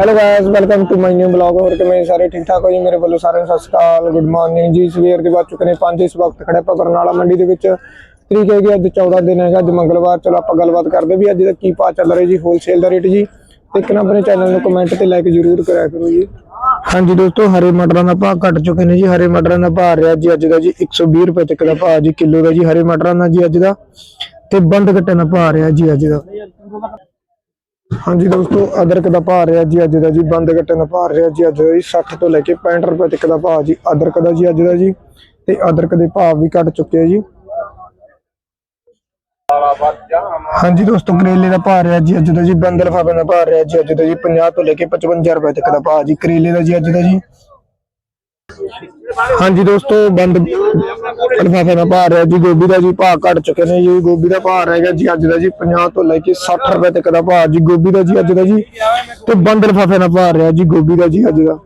Hello guys welcome to my new vlog ਹੋਰ ਕਿਵੇਂ ਸਾਰੇ? ਠੀਕ ਠਾਕ ਹੋ ਜੀ? ਮੇਰੇ ਵੱਲੋਂ ਸਾਰਿਆਂ ਨੂੰ ਸਤਿ ਸ਼੍ਰੀ ਅਕਾਲ ਗੁੱਡ ਮਾਰਨਿੰਗ ਜੀ। ਸਵੇਰ ਦੇ ਵੱਜ ਚੁੱਕੇ ਨੇ 5 ਇਸ ਵਕਤ ਖੜੇ ਆਪਾਂ ਬਰਨਾਲਾ ਮੰਡੀ ਦੇ ਵਿੱਚ। ਤਰੀਕ ਹੈਗੀ ਅੱਜ 14 ਦਿਨ ਹੈਗਾ, ਅੱਜ ਮੰਗਲਵਾਰ। ਚਲੋ ਆਪਾਂ ਗੱਲਬਾਤ ਕਰਦੇ ਵੀ ਅੱਜ ਦਾ ਕੀ ਭਾਅ ਚੱਲ ਰਿਹਾ ਜੀ ਹੋਲਸੇਲ ਦਾ ਰੇਟ ਜੀ। ਤੇ ਇੱਕ ਆਪਣੇ ਚੈਨਲ ਨੂੰ ਕਮੈਂਟ ਤੇ ਲਾਈਕ ਜ਼ਰੂਰ ਕਰਿਆ ਕਰੋ ਜੀ। ਹਾਂਜੀ ਦੋਸਤੋ, ਹਰੇ ਮਟਰਾਂ ਦਾ ਭਾਅ ਘਟ ਚੁੱਕੇ ਨੇ ਜੀ। ਹਰੇ ਮਟਰਾਂ ਦਾ ਭਾਅ ਰਿਹਾ ਜੀ ਅੱਜ ਦਾ ਜੀ 120 ਰੁਪਏ ਤੱਕ ਦਾ ਭਾਅ ਜੀ, ਕਿਲੋ ਦਾ ਜੀ। ਹਰੇ ਮਟਰਾਂ ਦਾ ਜੀ ਅੱਜ ਦਾ। ਤੇ ਬੰਦ ਘੱਟੇ ਦਾ ਭਾਅ ਰਿਹਾ ਜੀ ਅੱਜ ਦਾ। ਹਾਂਜੀ ਦੋਸਤੋ, ਅਦਰਕ ਦਾ ਭਾਅ ਰਿਹਾ ਜੀ ਅੱਜ ਦਾ ਜੀ ਬੰਦ ਗੱਟੇ ਦਾ ਭਾਅ ਰਿਹਾ ਜੀ ਅੱਜ ਦਾ ਜੀ 60 ਤੋਂ ਲੈ ਕੇ 65 ਰੁਪਏ ਤੱਕ ਦਾ ਭਾਅ ਜੀ, ਅਦਰਕ ਦਾ ਜੀ ਅੱਜ ਦਾ ਜੀ, ਤੇ ਅਦਰਕ ਦੇ ਭਾਅ ਵੀ ਘਟ ਚੁੱਕੇ ਆ ਜੀ। ਹਾਂਜੀ ਦੋਸਤੋ, ਕਰੇਲੇ ਦਾ ਭਾਅ ਰਿਹਾ ਜੀ ਅੱਜ ਦਾ ਜੀ, ਬੰਦ ਲਫਾਫੇ ਦਾ ਭਾਅ ਰਿਹਾ ਜੀ ਅੱਜ ਦਾ ਜੀ 50 ਤੋਂ ਲੈ ਕੇ 55 ਰੁਪਏ ਤੱਕ ਦਾ ਭਾਅ ਜੀ, ਕਰੇਲੇ ਦਾ ਜੀ ਅੱਜ ਦਾ ਜੀ। ਹਾਂਜੀ ਦੋਸਤੋ, ਬੰਦ ਲਫਾਫੇ ਦਾ ਭਾਅ ਰਿਹਾ ਜੀ, ਗੋਭੀ ਦਾ ਜੀ ਭਾਅ ਘਟ ਚੁੱਕੇ ਨੇ ਜੀ, ਗੋਭੀ ਦਾ ਭਾਅ ਰਹੇਗਾ ਜੀ, ਅੱਜ ਦਾ ਜੀ 50 ਤੋਂ ਲੈ ਕੇ 60 ਰੁਪਏ ਤੱਕ ਦਾ ਭਾਅ ਜੀ, ਗੋਭੀ ਦਾ ਜੀ, ਅੱਜ ਦਾ ਜੀ, ਤੇ ਬੰਦ ਲਫਾਫੇ ਦਾ ਭਾਅ ਰਿਹਾ ਜੀ, ਗੋਭੀ ਦਾ ਜੀ, ਅੱਜ ਦਾ।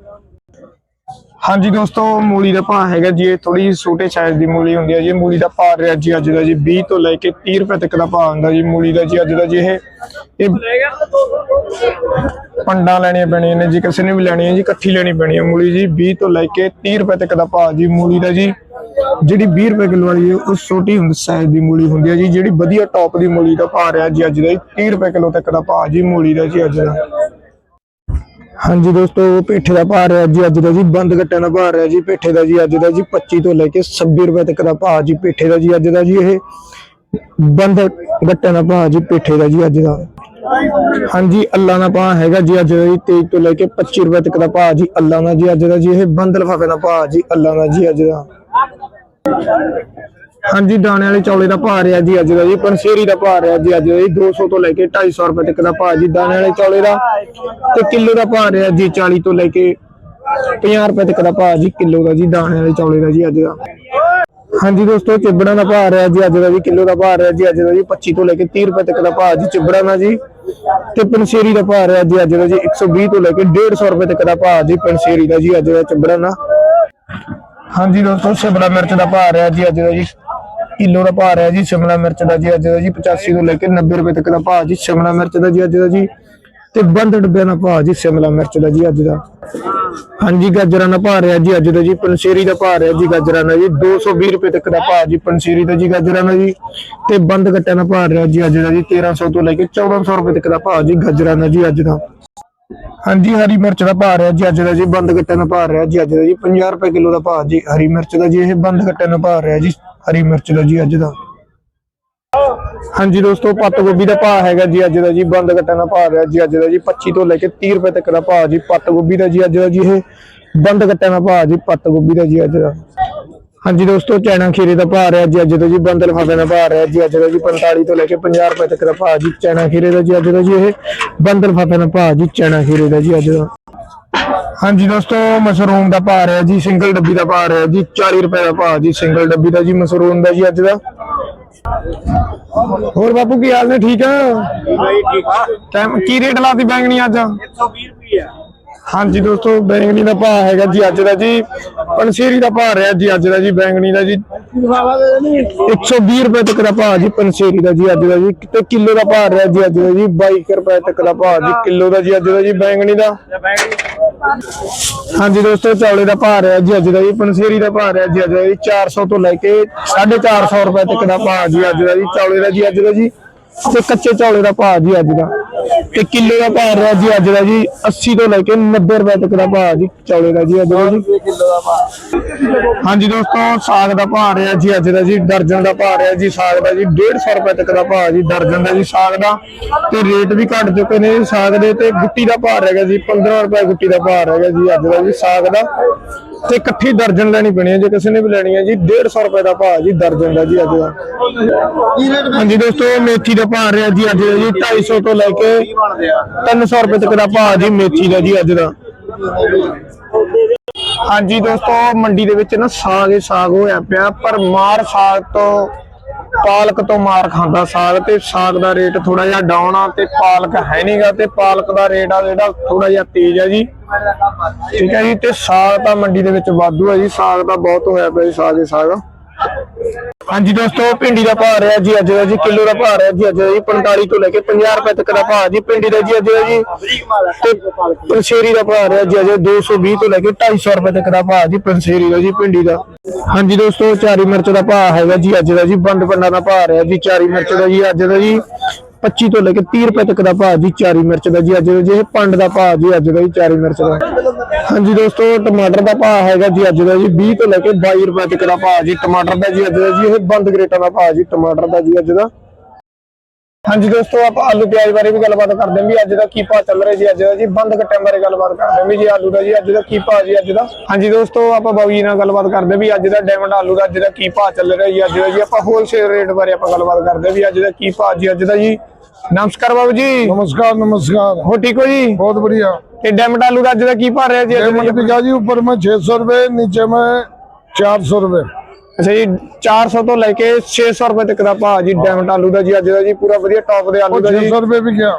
ਹਾਂਜੀ ਦੋਸਤੋ, ਮੂਲੀ ਦਾ ਭਾਅ ਹੈਗਾ ਜੀ, ਇਹ ਥੋੜੀ ਛੋਟੇ ਸਾਈਜ਼ ਦੀ ਮੂਲੀ ਹੁੰਦੀ ਹੈ ਜੀ। ਮੂਲੀ ਦਾ ਭਾਅ ਰਿਹਾ ਜੀ ਅੱਜ ਦਾ ਜੀ 20 ਤੋਂ ਲੈ ਕੇ 30 ਰੁਪਏ ਤੱਕ ਦਾ ਭਾਅ ਹੁੰਦਾ ਜੀ ਮੂਲੀ ਦਾ ਜੀ ਅੱਜ ਦਾ ਜੀ, ਇਹ ਇਹ ਪੰਡਾਂ ਲੈਣੀਆਂ ਪੈਣੀਆਂ ਨੇ ਜੀ, ਕਿਸੇ ਨੇ ਵੀ ਲੈਣੀ ਹੈ ਜੀ, ਇਕੱਠੀ ਲੈਣੀ ਪੈਣੀ ਹੈ ਮੂਲੀ ਜੀ। 20 ਤੋਂ ਲੈ ਕੇ 30 ਰੁਪਏ ਤੱਕ ਦਾ ਭਾਅ ਜੀ ਮੂਲੀ ਦਾ ਜੀ। ਜਿਹੜੀ 20 ਰੁਪਏ ਕਿਲੋ ਵਾਲੀ ਹੈ, ਉਹ ਛੋਟੀ ਹੁੰਦੀ ਸਾਈਜ਼ ਦੀ ਮੂਲੀ ਹੁੰਦੀ ਹੈ ਜੀ। ਜਿਹੜੀ ਵਧੀਆ ਟੌਪ ਦੀ ਮੂਲੀ ਦਾ ਭਾਅ ਰਿਹਾ ਜੀ ਅੱਜ ਦਾ ਜੀ 30 ਰੁਪਏ ਕਿਲੋ ਤੱਕ ਦਾ ਭਾਅ ਜੀ ਮੂਲੀ ਦਾ ਜੀ ਅੱਜ ਦਾ। ਹਾਂਜੀ ਦੋਸਤੋ ਪੇਠੇ ਦਾ ਭਾਅ ਰਿਹਾ ਜੀ, ਅੱਜ ਦਾ ਜੀ ਬੰਦ ਗੱਟਿਆਂ ਦਾ ਭਾਅ ਰਿਹਾ ਜੀ, ਪੇਠੇ ਦਾ ਜੀ, ਅੱਜ ਦਾ ਜੀ 25 ਤੋਂ ਲੈ ਕੇ 26 ਰੁਪਏ ਤੱਕ ਦਾ ਭਾਅ ਜੀ, ਪੇਠੇ ਦਾ ਜੀ, ਅੱਜ ਦਾ ਜੀ ਇਹ ਬੰਦ ਗੱਟਿਆਂ ਦਾ ਭਾਅ ਜੀ, ਪੇਠੇ ਦਾ ਜੀ, ਅੱਜ ਦਾ। ਹਾਂਜੀ, ਅੱਲਾ ਦਾ ਭਾਅ ਹੈਗਾ ਜੀ, ਅੱਜ ਦਾ ਜੀ 23 ਤੋਂ ਲੈ ਕੇ 25 ਰੁਪਏ ਤੱਕ ਦਾ ਭਾਅ ਜੀ, ਅੱਲਾ ਦਾ ਜੀ, ਅੱਜ ਦਾ ਜੀ ਇਹ ਬੰਦ ਲਫਾਫੇ ਦਾ ਭਾਅ ਜੀ, ਅੱਲਾ ਦਾ ਜੀ, ਅੱਜ ਦਾ। ਹਾਂਜੀ ਦਾਣੇ ਵਾਲੇ ਚੌਲੇ ਦਾ ਭਾਅ ਰਿਹਾ ਜੀ ਅੱਜ ਦਾ ਜੀ ਪੰਸੇਰੀ ਦਾ ਭਾਅ ਰਿਹਾ ਜੀ ਅੱਜ ਦਾ ਜੀ 200 ਤੋਂ ਲੈ ਕੇ 250 ਰੁਪਏ ਤੱਕ ਦਾ ਭਾਅ ਜੀ ਦਾਣੇ ਵਾਲੇ ਚੌਲੇ ਦਾ ਤੇ ਕਿਲੋ ਦਾ ਭਾਅ ਰਿਹਾ ਜੀ 40 ਤੋਂ ਲੈ ਕੇ 50 ਰੁਪਏ ਤੱਕ ਦਾ ਭਾਅ ਜੀ ਕਿਲੋ ਦਾ ਜੀ ਦਾਣੇ ਵਾਲੇ ਚੌਲੇ ਦਾ ਜੀ ਅੱਜ ਦਾ ਹਾਂਜੀ ਦੋਸਤੋ ਚਿਬੜਾਂ ਦਾ ਭਾਅ ਰਿਹਾ ਜੀ ਅੱਜ ਦਾ ਜੀ ਕਿਲੋ ਦਾ ਭਾਅ ਰਿਹਾ ਜੀ ਅੱਜ ਦਾ ਜੀ 25 ਤੋਂ ਲੈ ਕੇ 30 ਰੁਪਏ ਤੱਕ ਦਾ ਭਾਅ ਜੀ ਚਿਬੜਾਂ ਦਾ ਜੀ ਤੇ ਪੰਸੇਰੀ ਦਾ ਭਾਅ ਰਿਹਾ ਜੀ ਅੱਜ ਦਾ ਜੀ 120 ਤੋਂ ਲੈ ਕੇ 150 ਰੁਪਏ ਤੱਕ ਦਾ ਭਾਅ ਜੀ ਪੰਸੇਰੀ ਦਾ ਜੀ ਅੱਜ ਦਾ ਚਿਬੜਾਂ ਦਾ ਹਾਂਜੀ ਦੋਸਤੋ ਸ਼ਿਮਲਾ ਮਿਰਚ ਦਾ ਭਾਅ ਰਿਹਾ ਜੀ ਅੱਜ ਦਾ ਜੀ ਕਿਲੋ ਦਾ ਭਾਅ ਰਿਹਾ ਜੀ ਸ਼ਿਮਲਾ ਮਿਰਚ ਦਾ ਜੀ ਅੱਜ ਦਾ ਜੀ 85 ਤੋਂ ਲੈ ਕੇ 90 ਰੁਪਏ ਤੱਕ ਦਾ ਭਾਅ ਜੀ ਸ਼ਿਮਲਾ ਮਿਰਚ ਦਾ ਜੀ ਅੱਜ ਦਾ ਜੀ ਤੇ ਬੰਦ ਡੱਬਿਆਂ ਦਾ ਭਾਅ ਜੀ ਸ਼ਿਮਲਾ ਮਿਰਚ ਦਾ ਜੀ ਅੱਜ ਦਾ ਹਾਂਜੀ ਗਾਜਰਾਂ ਦਾ ਭਾਅ ਰਿਹਾ ਜੀ ਅੱਜ ਦਾ ਜੀ ਪੰਸੇਰੀ ਦਾ ਭਾਅ ਰਿਹਾ ਜੀ ਗਾਜਰਾਂ ਦਾ ਜੀ 220 ਰੁਪਏ ਤੱਕ ਦਾ ਭਾਅ ਜੀ ਪੰਸੇਰੀ ਦਾ ਜੀ ਗਾਜਰਾਂ ਦਾ ਜੀ ਤੇ ਬੰਦ ਗੱਟਿਆਂ ਦਾ ਭਾਅ ਰਿਹਾ ਜੀ ਅੱਜ ਦਾ ਜੀ 1300 ਤੋਂ ਲੈ ਕੇ 1400 ਰੁਪਏ ਤੱਕ ਦਾ ਭਾਅ ਜੀ ਗਾਜਰਾਂ ਦਾ ਜੀ ਅੱਜ ਦਾ ਹਾਂਜੀ ਹਰੀ ਮਿਰਚ ਦਾ ਭਾਅ ਰਿਹਾ ਜੀ ਅੱਜ ਦਾ ਜੀ ਬੰਦ ਗੱਟਿਆਂ ਦਾ ਭਾਅ ਰਿਹਾ ਜੀ ਅੱਜ ਦਾ ਜੀ 50 ਰੁਪਏ ਕਿਲੋ ਦਾ ਭਾਅ ਜੀ ਹਰੀ ਮਿਰਚ ਦਾ ਜੀ ਇਹ ਬੰਦ ਗੱਟਿਆਂ ਦਾ ਭਾਅ ਰਿਹਾ ਜੀ ਹਰੀ ਮਿਰਚ ਦਾ ਜੀ ਅੱਜ ਦਾ। ਹਾਂਜੀ ਦੋਸਤੋ, ਪੱਤ ਗੋਭੀ ਦਾ ਭਾਅ ਹੈਗਾ ਜੀ ਅੱਜ ਦਾ ਜੀ, ਬੰਦ ਗੱਟਿਆਂ ਦਾ ਭਾਅ ਰਿਹਾ ਜੀ ਅੱਜ ਦਾ ਜੀ 25 ਤੋਂ ਲੈ ਕੇ 30 ਰੁਪਏ ਤੱਕ ਦਾ ਭਾਅ ਜੀ, ਪੱਤ ਗੋਭੀ ਦਾ ਜੀ ਅੱਜ ਦਾ ਜੀ ਇਹ, ਬੰਦ ਗੱਟਿਆਂ ਦਾ ਭਾਅ ਜੀ, ਪੱਤ ਗੋਭੀ ਦਾ ਜੀ ਅੱਜ ਦਾ। ਹਾਂਜੀ ਦੋਸਤੋ ਚੈਨਾ ਖੀਰੇ ਦਾ ਭਾਅ ਰਿਹਾ ਜੀ ਅੱਜ ਦਾ ਜੀ, ਬੰਦ ਲਫਾਫੇ ਦਾ ਭਾਅ ਰਿਹਾ ਜੀ ਅੱਜ ਦਾ ਜੀ 45 ਤੋਂ ਲੈ ਕੇ 50 ਰੁਪਏ ਤੱਕ ਦਾ ਭਾਅ ਜੀ ਚੈਨਾ ਖੀਰੇ ਦਾ ਜੀ ਅੱਜ ਦਾ ਜੀ ਇਹ, ਬੰਦ ਲਫਾਫੇ ਦਾ ਭਾਅ ਜੀ ਚੈਨਾ ਖੀਰੇ ਦਾ ਜੀ ਅੱਜ ਦਾ। ਹਾਂਜੀ ਦੋਸਤੋ ਮਸ਼ਰੂਮ ਦਾ ਭਾਅ ਰਿਹਾ ਜੀ ਸਿੰਗਲ ਡੱਬੀ ਦਾ ਭਾਅ ਰਿਹਾ ਜੀ 40 ਰੁਪਏ ਦਾ ਭਾਅ ਜੀ ਸਿੰਗਲ ਡੱਬੀ ਦਾ ਜੀ ਮਸ਼ਰੂਮ ਦਾ ਜੀ ਅੱਜ ਦਾ। ਹੋਰ ਬਾਪੂ ਕੀ ਹਾਲ ਨੇ? ਠੀਕ ਆ? ਕੀ ਰੇਟ ਲਾਤੀ ਬੈਂਗਣੀ ਅੱਜ? 120 ਰੁਪਏ ਹਾਂਜੀ ਦੋਸਤੋ ਬੈਂਗਣੀ ਦਾ ਭਾਅ ਹੈਗਾ ਜੀ ਅੱਜ ਦਾ ਜੀ ਪੰਸੇਰੀ ਦਾ ਭਾਅ ਰਿਹਾ ਜੀ ਅੱਜ ਦਾ ਜੀ ਬੈਂਗਣੀ ਦਾ ਜੀ 120 ਰੁਪਏ ਤੱਕ ਦਾ ਭਾਅ ਜੀ ਪੰਸੇਰੀ ਦਾ ਜੀ ਅੱਜ ਦਾ ਜੀ ਤੇ ਕਿਲੋ ਦਾ ਭਾਅ ਰਿਹਾ ਜੀ ਅੱਜ ਦਾ ਜੀ 22 ਰੁਪਏ ਤੱਕ ਦਾ ਭਾਅ ਜੀ ਕਿਲੋ ਦਾ ਜੀ ਅੱਜ ਦਾ ਜੀ ਬੈਂਗਣੀ ਦਾ ਹਾਂਜੀ ਦੋਸਤੋ ਚੌਲੇ ਦਾ ਭਾਅ ਰਿਹਾ ਜੀ ਅੱਜ ਦਾ ਜੀ ਪੰਸੇਰੀ ਦਾ ਭਾਅ ਰਿਹਾ ਜੀ ਅੱਜ ਦਾ ਜੀ 400 ਤੋਂ ਲੈ ਕੇ 450 ਰੁਪਏ ਤੱਕ ਦਾ ਭਾਅ ਜੀ ਅੱਜ ਦਾ ਜੀ ਚੌਲੇ ਦਾ ਜੀ ਅੱਜ ਦਾ ਜੀ ਤੇ ਕੱਚੇ ਚੌਲੇ ਦਾ ਭਾਅ ਜੀ ਅੱਜ ਦਾ ਤੇ ਕਿਲੋ ਦਾ ਭਾਅ ਰਿਹਾ ਜੀ ਅੱਜ ਦਾ ਜੀ 80 ਤੋਂ ਲੈ ਕੇ 90 ਰੁਪਏ ਤੱਕ ਦਾ ਭਾਅ ਜੀ, ਚੌਲੇ ਦਾ ਜੀ ਅੱਜ ਦਾ ਜੀ। ਕਿਲੋ ਦਾ ਪਾ ਹਾਂਜੀ ਦੋਸਤੋ, ਸਾਗ ਦਾ ਭਾਅ ਰਿਹਾ ਜੀ ਅੱਜ ਦਾ ਜੀ, ਦਰਜਨ ਦਾ ਭਾਅ ਰਿਹਾ ਜੀ ਸਾਗ ਦਾ ਜੀ 150 ਰੁਪਏ ਤੱਕ ਦਾ ਭਾਅ ਜੀ, ਦਰਜਨ ਦਾ ਜੀ ਸਾਗ ਦਾ। ਤੇ ਰੇਟ ਵੀ ਘਟ ਚੁੱਕੇ ਨੇ ਜੀ ਸਾਗ ਦੇ, ਤੇ ਗੁੱਟੀ ਦਾ ਭਾਅ ਹੈਗਾ ਜੀ 15 ਰੁਪਏ ਗੁੱਟੀ ਦਾ ਭਾਅ ਰਹਿ ਹੈਗਾ ਜੀ ਅੱਜ ਦਾ ਜੀ ਸਾਗ ਦਾ। ਤੇ ਇਕੱਠੀ ਦਰਜਨ ਲੈਣੀ ਪੈਣੀ ਹੈ, ਜੇ ਕਿਸੇ ਨੇ ਵੀ ਲੈਣੀ ਹੈ ਜੀ 150 ਰੁਪਏ ਦਾ ਭਾਅ ਜੀ, ਦਰਜਨ ਦਾ ਜੀ ਅੱਜ ਦਾ। ਹਾਂਜੀ ਦੋਸਤੋ, ਮੇਥੀ ਦਾ ਭਾਅ ਰਿਹਾ ਜੀ ਅੱਜ ਦਾ ਜੀ 250 ਤੋਂ ਲੈ ਕੇ ਕੀ ਬਣਦੇ 300 ਰੁਪਏ ਤੱਕ ਦਾ ਭਾਅ ਜੀ ਮੇਥੀ ਦਾ ਜੀ ਅੱਜ ਦਾ। ਹਾਂਜੀ ਦੋਸਤੋ, ਮੰਡੀ ਦੇ ਵਿੱਚ ਨਾ ਸਾਗ ਹੀ ਸਾਗ ਹੋਇਆ ਪਿਆ, ਪਰ ਮਾਰ ਸਾਗ ਤੋਂ ਪਾਲਕ ਤੋਂ ਮਾਰ ਖਾਂਦਾ ਸਾਗ ਤੇ ਸਾਗ ਦਾ ਰੇਟ ਥੋੜਾ ਜਿਹਾ ਡਾਊਨ ਆ ਤੇ ਪਾਲਕ ਹੈ ਨਹੀਂਗਾ ਤੇ ਪਾਲਕ ਦਾ ਰੇਟ ਆ ਜਿਹੜਾ ਥੋੜਾ ਜਿਹਾ ਤੇਜ਼ ਆ ਜੀ। ਠੀਕ ਹੈ ਜੀ, ਤੇ ਸਾਗ ਤਾਂ ਮੰਡੀ ਦੇ ਵਿੱਚ ਵਾਧੂ ਆ ਜੀ, ਸਾਗ ਦਾ ਬਹੁਤ ਹੋਇਆ ਪਿਆ ਜੀ, ਸਾਗ ਹੀ ਸਾਗ। ਹਾਂਜੀ ਦੋਸਤੋ, ਭਿੰਡੀ ਦਾ ਭਾਅ ਰਿਹਾ ਜੀ ਅੱਜ ਦਾ ਜੀ, ਕਿਲੋ ਦਾ ਭਾਅ ਰਿਹਾ ਜੀ ਅੱਜ ਦਾ ਜੀ 45 ਤੋਂ ਲੈ ਕੇ 50 ਰੁਪਏ ਤੱਕ ਦਾ ਭਾਅ ਜੀ, ਭਿੰਡੀ ਦਾ ਜੀ ਅੱਜ ਦਾ ਜੀ, ਤੇ ਪੰਸੇਰੀ ਦਾ ਭਾਅ ਰਿਹਾ ਜੀ ਅੱਜ 220 ਤੋਂ ਲੈ ਕੇ 250 ਰੁਪਏ ਤੱਕ ਦਾ ਭਾਅ ਜੀ ਪੰਸੇਰੀ ਦਾ ਜੀ, ਭਿੰਡੀ ਦਾ। ਹਾਂਜੀ ਦੋਸਤੋ ਚਾਰੀ ਮਿਰਚ ਦਾ ਭਾਅ ਹੈਗਾ ਜੀ ਅੱਜ ਦਾ ਜੀ ਬੰਦ ਪੰਡਾ ਦਾ ਭਾਅ ਰਿਹਾ ਜੀ ਚਾਰੀ ਮਿਰਚ ਦਾ ਜੀ ਅੱਜ ਦਾ ਜੀ 25 ਤੋਂ ਲੈ ਕੇ 30 ਰੁਪਏ ਤੱਕ ਦਾ ਭਾਅ ਜੀ ਚਾਰੀ ਮਿਰਚ ਦਾ ਜੀ ਅੱਜ ਦਾ ਜੀ ਇਹ ਪੰਡ ਦਾ ਭਾਅ ਜੀ ਅੱਜ ਦਾ ਜੀ ਚਾਰੀ ਮਿਰਚ ਦਾ ਹਾਂਜੀ ਦੋਸਤੋ ਟਮਾਟਰ ਦਾ ਭਾਅ ਹੈਗਾ ਜੀ ਅੱਜ ਦਾ ਜੀ 20 ਤੋਂ ਲੈ ਕੇ 22 ਰੁਪਏ ਤੱਕ ਦਾ ਭਾਅ ਜੀ ਟਮਾਟਰ ਦਾ ਜੀ ਅੱਜ ਦਾ ਜੀ ਇਹ ਬੰਦ ਗਰੇਟਾਂ ਦਾ ਭਾਅ ਜੀ ਟਮਾਟਰ ਦਾ ਜੀ ਅੱਜ ਦਾ ਹਾਂਜੀ ਦੋਸਤੋ ਆਪਾਂ ਆਲੂ ਪਿਆਜ਼ ਬਾਰੇ ਵੀ ਗੱਲਬਾਤ ਕਰਦੇ ਹਾਂ ਵੀ ਅੱਜ ਦਾ ਕੀ ਭਾਅ ਚੱਲ ਰਿਹਾ ਜੀ ਅੱਜ। ਦਾ ਜੀ ਬੰਦ ਘਟਿਆਂ ਬਾਰੇ ਗੱਲਬਾਤ ਕਰਦੇ ਹਾਂ ਵੀ ਜੀ ਆਲੂ ਦਾ ਜੀ ਅੱਜ ਦਾ ਕੀ ਭਾਅ ਜੀ ਅੱਜ ਦਾ। ਹਾਂਜੀ ਦੋਸਤੋ ਆਪਾਂ ਬਾਬੂ ਨਾਲ ਗੱਲਬਾਤ ਕਰਦੇ ਵੀ ਅੱਜ ਦਾ ਡਾਇਮੰਡ ਆਲੂ ਦਾ ਅੱਜ ਦਾ ਕੀ ਭਾਅ ਚੱਲ ਰਿਹਾ ਜੀ ਅੱਜ ਦਾ ਜੀ। ਆਪਾਂ ਹੋਲਸੇਲ ਰੇਟ ਬਾਰੇ ਆਪਾਂ ਗੱਲਬਾਤ ਕਰਦੇ ਵੀ ਅੱਜ ਦਾ ਕੀ ਭਾਅ ਜੀ ਅੱਜ ਦਾ ਜੀ। ਨਮਸਕਾਰ ਬਾਬੂ ਜੀ। ਨਮਸਕਾਰ ਨਮਸਕਾਰ। ਹੋ ਠੀਕ ਹੋ ਜੀ? ਬਹੁਤ ਵਧੀਆ। ਤੇ ਡਾਇਮੰਡ ਆਲੂ ਦਾ ਅੱਜ ਦਾ ਕੀ ਭਾਅ ਰਿਹਾ ਜੀ ਅੱਜ ਦਾ? ਜੀ ਉੱਪਰ ਮੈਂ 600 ਰੁਪਏ ਨੀਚੇ ਮੈਂ 400 ਰੁਪਏ। ਅੱਛਾ ਜੀ 400 ਤੋਂ ਲੈ ਕੇ 600 ਰੁਪਏ ਤੱਕ ਦਾ ਭਾਅ ਜੀ ਡੈਮਟ ਆਲੂ ਦਾ ਜੀ ਅੱਜ ਦਾ ਜੀ ਪੂਰਾ ਵਧੀਆ ਟੌਪ ਦੇ ਆਲੂ ਦਾ ਜੀ। 600 ਰੁਪਏ ਵੀ ਗਿਆ।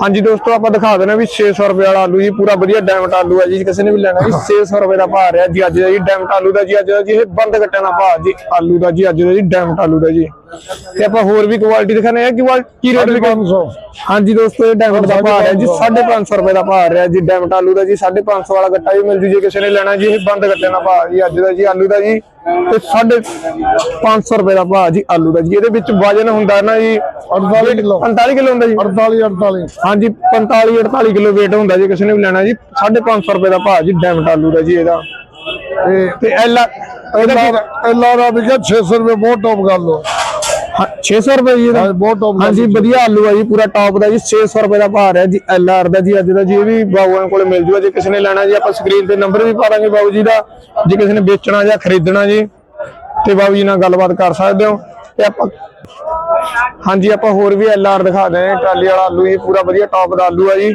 ਹਾਂਜੀ ਦੋਸਤੋ ਆਪਾਂ ਦਿਖਾ ਦਿੰਦੇ ਆ ਵੀ 600 ਰੁਪਏ ਵਾਲਾ ਆਲੂ ਜੀ ਪੂਰਾ ਵਧੀਆ ਡੈਮਟ ਆਲੂ ਹੈ ਜੀ ਕਿਸੇ ਨੇ ਵੀ ਲੈਣਾ ਜੀ 600 ਰੁਪਏ ਦਾ ਭਾਅ ਰਿਹਾ ਜੀ ਅੱਜ ਦਾ ਜੀ ਡੈਮਟ ਆਲੂ ਦਾ ਜੀ ਅੱਜ ਦਾ ਜੀ ਇਹ ਬੰਦ ਕੱਟਿਆ ਦਾ ਭਾਅ ਜੀ ਆਲੂ ਦਾ ਜੀ ਅੱਜ ਦਾ ਜੀ ਡੈਮਟ ਆਲੂ ਦਾ ਜੀ। ਤੇ ਆਪਾਂ ਹੋਰ ਵੀ ਕੁਆਲਿਟੀ ਦਿਖਾਣੇ ਆ? ਕਿ ਕੀ ਰੇਟ ਵੀ 500 ਹਾਂਜੀ ਦੋਸਤੋ ਇਹ ਡਾਇਮੰਡ ਦਾ ਭਾਅ ਹੈ ਜੀ 550 ਰੁਪਏ ਦਾ ਭਾਅ ਰਿਹਾ ਜੀ ਡਾਇਮੰਡ ਆਲੂ ਦਾ ਜੀ 550 ਵਾਲਾ ਗੱਟਾ ਵੀ ਮਿਲ ਜੂ ਜੇ ਕਿਸੇ ਨੇ ਲੈਣਾ ਜੀ ਇਹ ਬੰਦ ਗੱਟੇ ਦਾ ਭਾਅ ਜੀ ਅੱਜ ਦਾ ਜੀ ਆਲੂ ਦਾ ਜੀ ਤੇ 550 ਰੁਪਏ ਦਾ ਭਾਅ ਜੀ ਆਲੂ ਦਾ ਜੀ। ਇਹਦੇ ਵਿੱਚ ਵਜਨ ਹੁੰਦਾ ਨਾ ਜੀ 48 ਕਿਲੋ। 45 ਕਿਲੋ ਹੁੰਦਾ ਜੀ। 48 48 ਹਾਂਜੀ 45 48 ਕਿਲੋ weight ਹੁੰਦਾ ਜੀ ਕਿਸੇ ਦਾ ਭਾਅ ਜੀ ਡਾਇਮੰਡ ਤੇ ਐਲਾ ਐਲਾ ਦਾ ਵੀ 600 ਰੁਪਏ ਬਹੁਤ ਟੌਪ ਕਰ ਲੋ 600 ਰੁਪਏ ਜੀ ਇਹਦਾ। ਬਹੁਤ ਟੌਪ ਹਾਂਜੀ ਵਧੀਆ ਆਲੂ ਆ ਜੀ ਪੂਰਾ ਟੌਪ ਦਾ ਜੀ 600 ਰੁਪਏ ਦਾ ਭਾਅ ਆ ਜੀ ਐਲ ਆਰ ਦਾ ਜੀ ਅੱਜ ਦਾ ਜੀ ਇਹ ਵੀ ਬਾਬੂਆਂ ਕੋਲ ਮਿਲ ਜੂਗਾ। ਜੇ ਕਿਸੇ ਨੇ ਲੈਣਾ ਜੀ ਆਪਾਂ ਸਕਰੀਨ ਤੇ ਨੰਬਰ ਵੀ ਪਾ ਦਾਂਗੇ ਬਾਬੂ ਜੀ ਦਾ। ਜੇ ਕਿਸੇ ਨੇ ਵੇਚਣਾ ਜਾਂ ਖਰੀਦਣਾ ਜੀ ਤੇ ਬਾਬੂ ਜੀ ਨਾਲ ਗੱਲਬਾਤ ਕਰ ਸਕਦੇ ਹੋ। ਤੇ ਆਪਾਂ ਹਾਂਜੀ ਆਪਾਂ ਹੋਰ ਵੀ ਐਲ ਆਰ ਦਿਖਾ ਦੇ ਟਰਾਲੀ ਵਾਲਾ ਆਲੂ ਇਹ ਪੂਰਾ ਵਧੀਆ ਟੌਪ ਦਾ ਆਲੂ ਆ ਜੀ।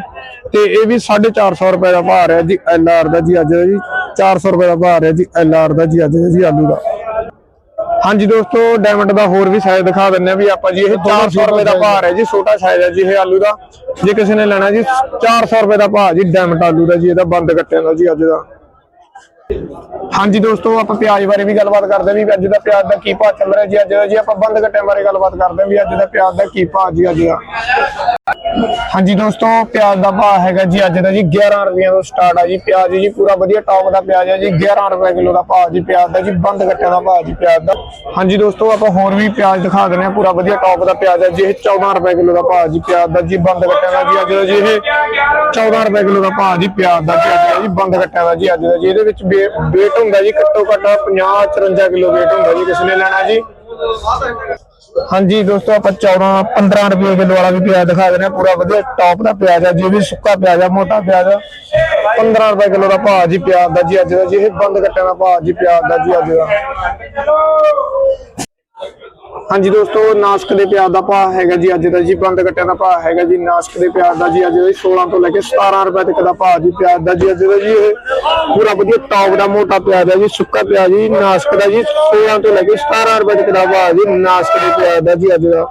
ਤੇ ਇਹ ਵੀ 450 ਰੁਪਏ ਦਾ ਭਾਰ ਹੈ ਜੀ ਐਲ ਆਰ ਦਾ ਜੀ ਅੱਜ ਦਾ ਜੀ। 400 ਰੁਪਏ ਦਾ ਭਾਰ ਹੈ ਜੀ ਐਲ ਆਰ ਦਾ ਜੀ ਅੱਜ ਦਾ ਜੀ ਆਲੂ ਦਾ। ਹਾਂਜੀ ਦੋਸਤੋ ਡਾਇਮੰਡ ਦਾ ਹੋਰ ਵੀ ਸਾਈਜ਼ ਦਿਖਾ ਦਿੰਨੇ ਆ ਵੀ ਆਪਾਂ ਜੀ ਇਹ 400 ਰੁਪਏ ਦਾ ਭਾਅ ਹੈ ਜੀ ਛੋਟਾ ਸਾਈਜ਼ ਹੈ ਜੀ ਇਹ ਆਲੂ ਦਾ। ਜੇ ਕਿਸੇ ਨੇ ਲੈਣਾ ਜੀ 400 ਰੁਪਏ ਦਾ ਭਾਅ ਜੀ ਡਾਇਮੰਡ ਆਲੂ ਦਾ ਜੀ ਇਹਦਾ ਬੰਦ ਕੱਟਿਆਂ ਦਾ ਜੀ ਅੱਜ ਦਾ। ਹਾਂਜੀ ਦੋਸਤੋ ਆਪਾਂ ਪਿਆਜ਼ ਬਾਰੇ ਵੀ ਗੱਲਬਾਤ ਕਰਦੇ ਵੀ ਅੱਜ ਦਾ ਪਿਆਜ਼ ਦਾ ਕੀ ਭਾਅ ਚੱਲ ਰਿਹਾ ਜੀ ਅੱਜ ਜੀ ਆਪਾਂ ਬੰਦ ਕੱਟਿਆਂ ਬਾਰੇ ਗੱਲਬਾਤ ਕਰਦੇ ਵੀ ਅੱਜ ਦਾ ਪਿਆਜ਼ ਦਾ ਕੀ ਭਾਅ ਜੀ ਅੱਜ ਦਾ। ਹਾਂਜੀ ਦੋਸਤੋ, ਪਿਆਜ਼ ਦਾ ਭਾਅ ਹੈਗਾ ਜੀ ਅੱਜ ਦਾ ਜੀ 11 ਰੁਪਏ ਤੋਂ ਸਟਾਰਟ ਆ ਜੀ। ਪਿਆਜ਼ ਜੀ ਪੂਰਾ ਵਧੀਆ ਟੌਪ ਦਾ ਪਿਆਜ਼ ਹੈ ਜੀ 11 ਰੁਪਏ ਕਿਲੋ ਦਾ ਭਾਅ ਜੀ ਪਿਆਜ਼ ਦਾ ਜੀ, ਬੰਦ ਕੱਟਿਆ ਦਾ ਭਾਅ ਜੀ ਪਿਆਜ਼ ਦਾ। ਹਾਂਜੀ ਦੋਸਤੋ, ਆਪਾਂ ਹੋਰ ਵੀ ਪਿਆਜ਼ ਦਿਖਾ ਦਿੰਦੇ ਹਾਂ, ਪੂਰਾ ਵਧੀਆ ਟੌਪ ਦਾ ਪਿਆਜ਼ ਆ ਜੀ, ਇਹ 14 ਰੁਪਏ ਕਿਲੋ ਦਾ ਭਾਅ ਜੀ ਪਿਆਜ਼ ਦਾ ਜੀ, ਬੰਦ ਕੱਟਿਆ ਦਾ ਜੀ ਅੱਜ ਦਾ ਜੀ, ਇਹ 14 ਰੁਪਏ ਕਿਲੋ ਦਾ ਭਾਅ ਜੀ ਪਿਆਜ਼ ਦਾ ਜੀ ਅੱਜ ਦਾ ਜੀ, ਬੰਦ ਕੱਟਿਆ ਦਾ ਜੀ ਅੱਜ ਦਾ ਜੀ। ਇਹਦੇ ਵਿੱਚ weight ਹੁੰਦਾ ਜੀ ਘੱਟੋ ਘੱਟ 50 54 ਕਿਲੋ weight ਹੁੰਦਾ ਜੀ, ਕਿਸ ਨੇ ਲੈਣਾ ਜੀ। ਹਾਂਜੀ ਦੋਸਤੋ, ਆਪਾਂ 14 15 ਰੁਪਏ ਕਿਲੋ ਵਾਲਾ ਵੀ ਪਿਆਜ਼ ਦਿਖਾ ਦਿੰਦੇ ਆ ਪੂਰਾ ਵਧੀਆ ਟੌਪ ਦਾ ਪਿਆਜ਼ ਆ ਜੀ ਵੀ ਸੁੱਕਾ ਪਿਆਜ਼ ਆ ਮੋਟਾ ਪਿਆਜ਼ ਹੈ। 15 ਰੁਪਏ ਕਿਲੋ ਦਾ ਭਾਅ ਜੀ ਪਿਆਜ਼ ਦਾ ਜੀ ਅੱਜ ਦਾ ਜੀ, ਇਹ ਬੰਦ ਕੱਟਣ ਦਾ ਭਾਅ ਜੀ ਪਿਆਜ਼ ਦਾ ਜੀ ਅੱਜ ਦਾ। ਹਾਂਜੀ ਦੋਸਤੋ, ਨਾਸਕ ਦੇ ਪਿਆਜ਼ ਦਾ ਭਾਅ ਹੈਗਾ ਜੀ ਅੱਜ ਦਾ ਜੀ, ਬੰਦ ਕੱਟਿਆਂ ਦਾ ਭਾਅ ਹੈਗਾ ਜੀ। ਨਾਸਕ ਦੇ ਪਿਆਜ਼ ਦਾ ਜੀ ਅੱਜ ਦਾ ਜੀ 16 ਤੋਂ ਲੈ ਕੇ 17 ਰੁਪਏ ਤੱਕ ਦਾ ਭਾਅ ਜੀ ਪਿਆਜ਼ ਦਾ ਜੀ ਅੱਜ ਦਾ ਜੀ ਇਹ। ਪੂਰਾ ਵਧੀਆ ਟੌਪ ਦਾ ਮੋਟਾ ਪਿਆਜ਼ ਹੈ ਜੀ, ਸੁੱਕਾ ਪਿਆਜ਼ ਜੀ, ਨਾਸਕ ਦਾ ਜੀ 16 ਤੋਂ ਲੈ ਕੇ 17 ਰੁਪਏ ਤੱਕ ਦਾ ਭਾਅ ਜੀ, ਨਾਸਕ ਦੇ ਪਿਆਜ਼ ਦਾ ਜੀ ਅੱਜ ਦਾ।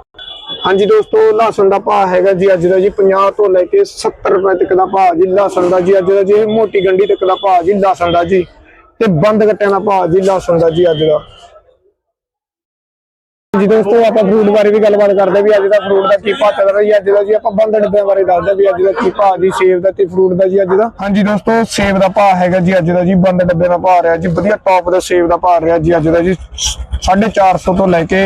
ਹਾਂਜੀ ਦੋਸਤੋ ਲਹਸਨ ਦਾ ਭਾਅ ਹੈਗਾ ਜੀ ਅੱਜ ਦਾ ਜੀ 50 ਤੋਂ ਲੈ ਕੇ 70 ਰੁਪਏ ਤੱਕ ਦਾ ਭਾਅ ਜੀ ਲਹਸਨ ਦਾ ਜੀ ਅੱਜ ਦਾ ਜੀ, ਇਹ ਮੋਟੀ ਗੰਢੀ ਤੱਕ ਦਾ ਭਾਅ ਜੀ ਲਹਸਨ ਦਾ ਜੀ। ਤੇ ਬੰਦ ਕੱਟਿਆਂ ਦਾ ਭਾਅ ਜੀ ਲਹਸਨ ਦਾ ਜੀ ਅੱਜ ਦਾ। ਜੀ ਦੋਸਤੋ, ਆਪਾਂ ਫਰੂਟ ਬਾਰੇ ਵੀ ਗੱਲਬਾਤ ਕਰਦੇ ਵੀ ਅੱਜ ਦਾ ਫਰੂਟ ਦਾ ਕੀ ਭਾਅ ਚੱਲ ਰਿਹਾ ਜੀ, ਅੱਜ ਦਾ ਜੀ ਆਪਾਂ ਬੰਦ ਡੱਬਿਆਂ ਬਾਰੇ ਦੱਸਦੇ ਵੀ ਅੱਜ ਦਾ ਕੀ ਭਾਅ ਜੀ, ਸੇਬ ਦਾ ਤੇ ਫਰੂਟ ਦਾ ਜੀ ਅੱਜ ਦਾ। ਹਾਂਜੀ ਦੋਸਤੋ, ਸੇਬ ਦਾ ਭਾਅ ਹੈਗਾ ਜੀ, ਅੱਜ ਦਾ ਜੀ ਬੰਦ ਡੱਬੇ ਦਾ ਭਾਅ ਰਿਹਾ ਜੀ, ਵਧੀਆ ਟੌਪ ਦਾ ਸੇਬ ਦਾ ਭਾਅ ਰਿਹਾ ਜੀ, ਅੱਜ ਦਾ ਜੀ 450 ਤੋਂ ਲੈ ਕੇ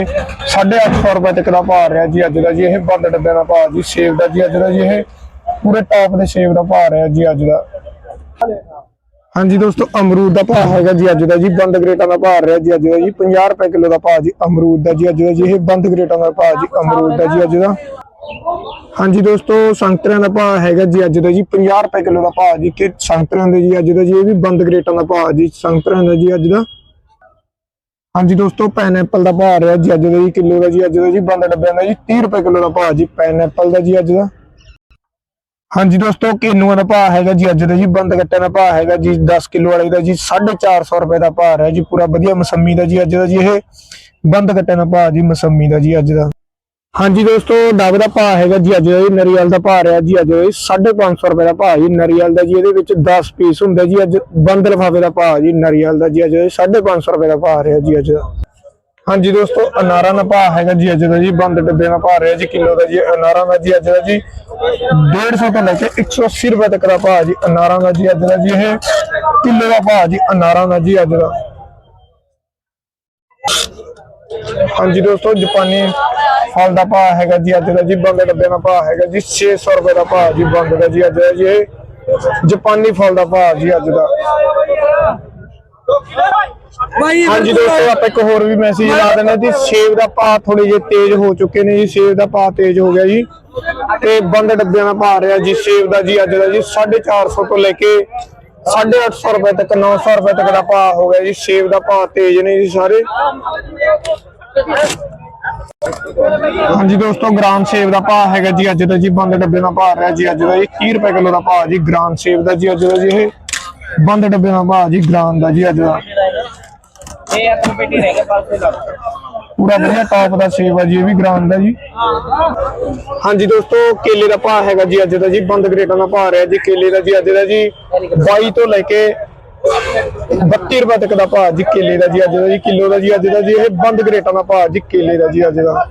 850 ਰੁਪਏ ਤੱਕ ਦਾ ਭਾਅ ਰਿਹਾ ਜੀ, ਅੱਜ ਦਾ ਜੀ ਇਹ ਬੰਦ ਡੱਬਿਆਂ ਦਾ ਭਾਅ ਜੀ, ਸੇਬ ਦਾ ਜੀ, ਅੱਜ ਦਾ ਜੀ ਇਹ ਪੂਰੇ ਟੌਪ ਦੇ ਸੇਬ ਦਾ ਭਾਅ ਰਿਹਾ ਜੀ, ਅੱਜ ਦਾ। ਹਾਂਜੀ ਦੋਸਤੋ ਅਮਰੂਦ ਦਾ ਭਾਅ ਹੈਗਾ ਜੀ ਅੱਜ ਦਾ ਜੀ ਬੰਦ ਗਰੇਟਾਂ ਦਾ ਭਾਅ ਰਿਹਾ ਜੀ ਅੱਜ ਦਾ ਜੀ 50 ਰੁਪਏ ਕਿਲੋ ਦਾ ਭਾਅ ਜੀ ਅਮਰੂਦ ਦਾ ਜੀ ਅੱਜ ਦਾ ਜੀ ਇਹ ਬੰਦ ਗਰੇਟਾਂ ਦਾ ਭਾਅ ਜੀ ਅਮਰੂਦ ਦਾ ਜੀ ਅੱਜ ਦਾ ਹਾਂਜੀ ਦੋਸਤੋ ਸੰਤਰਿਆਂ ਦਾ ਭਾਅ ਹੈਗਾ ਜੀ ਅੱਜ ਦਾ ਜੀ 50 ਰੁਪਏ ਕਿਲੋ ਦਾ ਭਾਅ ਜੀ ਕਿ ਸੰਤਰਿਆਂ ਦੇ ਜੀ ਅੱਜ ਦਾ ਜੀ ਇਹ ਵੀ ਬੰਦ ਗਰੇਟਾਂ ਦਾ ਭਾਅ ਜੀ ਸੰਤਰਿਆਂ ਦਾ ਜੀ ਅੱਜ ਦਾ ਹਾਂਜੀ ਦੋਸਤੋ ਪਾਈਨਐਪਲ ਦਾ ਭਾਅ ਰਿਹਾ ਜੀ ਅੱਜ ਦਾ ਜੀ ਕਿਲੋ ਦਾ ਜੀ ਅੱਜ ਦਾ ਜੀ ਬੰਦ ਡੱਬਿਆਂ ਦਾ ਜੀ 30 ਰੁਪਏ ਕਿਲੋ ਦਾ ਭਾਅ ਜੀ ਪਾਈਨਐਪਲ ਦਾ ਜੀ ਅੱਜ ਦਾ ਹਾਂਜੀ ਦੋਸਤੋ, ਕਿਨੂਆਂ ਦਾ ਭਾਅ ਹੈਗਾ ਜੀ ਅੱਜ ਦਾ ਜੀ, ਬੰਦ ਕੱਟਿਆਂ ਦਾ ਭਾਅ ਹੈਗਾ ਜੀ 10 ਕਿਲੋ ਵਾਲੇ ਦਾ ਜੀ 450 ਰੁਪਏ ਦਾ ਭਾਅ ਹੈ ਜੀ, ਪੂਰਾ ਵਧੀਆ ਮਸੰਮੀ ਦਾ ਜੀ ਅੱਜ ਦਾ ਜੀ, ਇਹ ਬੰਦ ਕੱਟਿਆਂ ਦਾ ਭਾਅ ਜੀ, ਮਸੰਮੀ ਦਾ ਜੀ ਅੱਜ ਦਾ। ਹਾਂਜੀ ਦੋਸਤੋ, ਡੱਬ ਦਾ ਭਾਅ ਹੈਗਾ ਜੀ, ਅੱਜ ਦਾ ਜੀ, ਨਰੀਅਲ ਦਾ ਭਾਅ ਰਿਹਾ ਜੀ, ਅੱਜ ਦਾ ਜੀ 550 ਰੁਪਏ ਦਾ ਭਾਅ ਜੀ, ਨਰੀਅਲ ਦਾ ਜੀ, ਇਹਦੇ ਵਿੱਚ 10 ਪੀਸ ਹੁੰਦਾ ਜੀ, ਅੱਜ ਬੰਦ ਲਿਫਾਫੇ ਦਾ ਭਾਅ ਜੀ, ਨਰੀਅਲ ਦਾ ਜੀ, ਅੱਜ ਦਾ ਜੀ 550 ਰੁਪਏ ਦਾ ਭਾਅ ਰਿਹਾ ਜੀ, ਅੱਜ ਦਾ। ਹਾਂਜੀ ਦੋਸਤੋ, ਅਨਾਰਾਂ ਦਾ ਭਾਅ ਹੈਗਾ ਜੀ ਅੱਜ ਦਾ ਜੀ, ਬੰਦ ਡੱਬੇ ਦਾ ਭਾਅ ਰਿਹਾ ਜੀ, ਕਿਲੋ ਦਾ ਜੀ, ਅਨਾਰਾਂ ਦਾ ਜੀ ਅੱਜ ਦਾ ਜੀ। 150 ਤੋਂ ਲੈ ਕੇ 180 ਰੁਪਏ ਤੱਕ ਦਾ ਭਾਅ ਜੀ, ਅਨਾਰਾਂ ਦਾ ਜੀ ਅੱਜ ਦਾ ਜੀ, ਇਹ ਕਿਲੋ ਦਾ ਭਾਅ ਜੀ, ਅਨਾਰਾਂ ਦਾ ਜੀ ਅੱਜ ਦਾ। ਹਾਂਜੀ ਦੋਸਤੋ, ਜਾਪਾਨੀ ਫਲ ਦਾ ਭਾਅ ਹੈਗਾ ਜੀ ਅੱਜ ਦਾ ਜੀ, ਬੰਦ ਡੱਬੇ ਦਾ ਭਾਅ ਹੈਗਾ ਜੀ 600 ਰੁਪਏ ਦਾ ਭਾਅ ਜੀ, ਬੰਦ ਦਾ ਜੀ ਅੱਜ ਦਾ ਜੀ, ਇਹ ਜਾਪਾਨੀ ਫਲ ਦਾ ਭਾਅ ਜੀ ਅੱਜ ਦਾ। ਹਾਂਜੀ ਦੋਸਤੋ ਆਪਾਂ ਇੱਕ ਹੋਰ ਵੀ ਮੈਸੇਜ ਲਾ ਦਿੰਦੇ ਜੀ। ਸੇਬ ਦਾ ਭਾਅ ਥੋੜੇ ਜਿਹੇ ਤੇਜ਼ ਹੋ ਚੁੱਕੇ ਨੇ ਜੀ ਸੇਬ ਦਾ ਭਾਅ ਤੇਜ਼ ਹੋ ਗਿਆ ਜੀ। ਤੇ ਬੰਦ ਡੱਬਿਆਂ ਦਾ ਭਾਅ ਰਿਹਾ ਜੀ ਸੇਬ ਦਾ ਜੀ ਅੱਜ ਦਾ ਜੀ 450 ਤੋਂ ਲੈ ਕੇ 850 ਰੁਪਏ ਤੱਕ 900 ਰੁਪਏ ਤੱਕ ਦਾ ਭਾਅ ਹੋ ਗਿਆ ਜੀ। ਸੇਬ ਦਾ ਭਾਅ ਤੇਜ਼ ਨੇ ਜੀ ਸਾਰੇ। ਹਾਂਜੀ ਦੋਸਤੋ ਗ੍ਰਾਮ ਸੇਬ ਦਾ ਭਾਅ ਹੈਗਾ ਜੀ ਅੱਜ ਦਾ ਜੀ ਬੰਦ ਡੱਬੇ ਦਾ ਭਾਅ ਰਿਹਾ ਜੀ ਅੱਜ ਦਾ ਜੀ 30 ਰੁਪਏ ਕਿਲੋ ਦਾ ਭਾਅ ਜੀ ਗ੍ਰਾਮ ਸੇਬ ਦਾ ਜੀ ਅੱਜ ਦਾ ਜੀ ਇਹ ਬੰਦ ਡੱਬੇ ਦਾ ਭਾਅ ਜੀ ਗ੍ਰਾਮ ਦਾ ਜੀ ਅੱਜ ਦਾ। ਇਹ ਆਪਣੀ ਪੇਟੀ ਰਹਿ ਗਿਆ ਪਾਸੇ ਲੱਗ ਪੂਰਾ ਵਧੀਆ ਟੌਪ ਦਾ ਸੇਬ ਆ ਜੀ ਇਹ ਵੀ ਗ੍ਰਾਮ ਦਾ ਜੀ। ਹਾਂਜੀ ਦੋਸਤੋ ਕੇਲੇ ਦਾ ਭਾਅ ਹੈਗਾ ਜੀ ਅੱਜ ਦਾ ਜੀ ਬੰਦ ਗ੍ਰੇਟਾਂ ਦਾ ਭਾਅ ਰਿਹਾ ਜੀ ਕੇਲੇ ਦਾ ਜੀ ਅੱਜ ਦਾ ਜੀ 22 ਤੋਂ ਲੈ ਕੇ 32 ਰੁਪਏ ਤੱਕ ਦਾ ਭਾਅ ਜੀ ਕੇਲੇ ਦਾ ਜੀ ਅੱਜ ਦਾ ਜੀ ਕਿਲੋ ਦਾ ਜੀ ਅੱਜ ਦਾ ਜੀ ਇਹ ਬੰਦ ਗ੍ਰੇਟਾਂ ਦਾ ਭਾਅ ਜੀ ਕੇਲੇ ਦਾ ਜੀ ਅੱਜ ਦਾ।